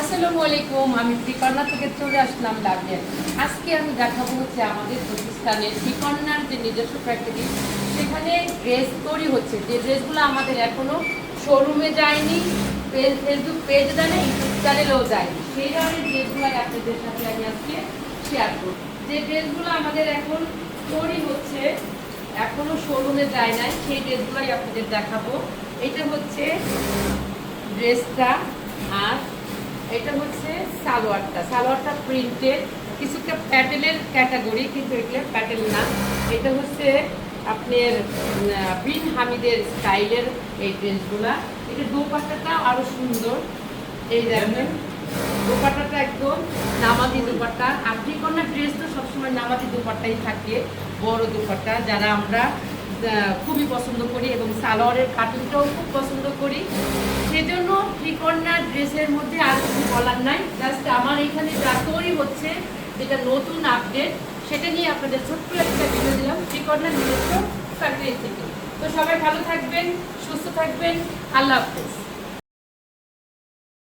আসসালামু আলাইকুম, আমি শ্রীকন্যা থেকে চলে আসলাম লাভলিয়া আজকে আমি দেখাবো হচ্ছে আমাদের প্রতিষ্ঠানের শ্রীকন্যার যে নিজস্ব ফ্যাক্টরি সেখানে ড্রেস তৈরি হচ্ছে। যে ড্রেসগুলো আমাদের এখনও শোরুমে যায়নি ফেসবুক পেজ দেয় ইউটিউব চ্যানেলেও যায়নি সেই ধরনের ড্রেসগুলো আপনাদের সাথে আমি আজকে শেয়ার করব। যে ড্রেসগুলো আমাদের এখন তৈরি হচ্ছে এখনও শোরুমে যায় নাই, সেই ড্রেসগুলোই আপনাদের দেখাবো। এটা হচ্ছে ড্রেসটা আর এটা হচ্ছে সালোয়ারটা। সালোয়ারটা প্রিন্টেড কিছুটা প্যাটেলের ক্যাটাগরি কিন্তু এগুলো প্যাটেল না। এটা হচ্ছে আপনার বিন হামিদের স্টাইলের এই ড্রেসগুলা। এটা দোপাট্টাটা আরও সুন্দর। এই দেখেন, দোপাট্টাটা একদম নামাজি দোপাট্টা। আপনি কন্যা ড্রেস তো সবসময় নামাজি দোপাট্টাই থাকে, বড় দোপাট্টা, যারা আমরা খুবই পছন্দ করি এবং সালোয়ারের কাটিংটাও খুব পছন্দ করি। সেজন্য ত্রিকন্যা ড্রেসের মধ্যে আর কিছু বলার নাই। জাস্ট আমার এখানে যা তৈরি হচ্ছে, যেটা নতুন আপডেট সেটা নিয়ে আপনাদের ছোট্ট একটা ভিডিও দিলাম। ত্রিকন্যা নিজস্ব ফ্যাক্টরি থেকে। তো সবাই ভালো থাকবেন, সুস্থ থাকবেন। আল্লাহ হাফেজ।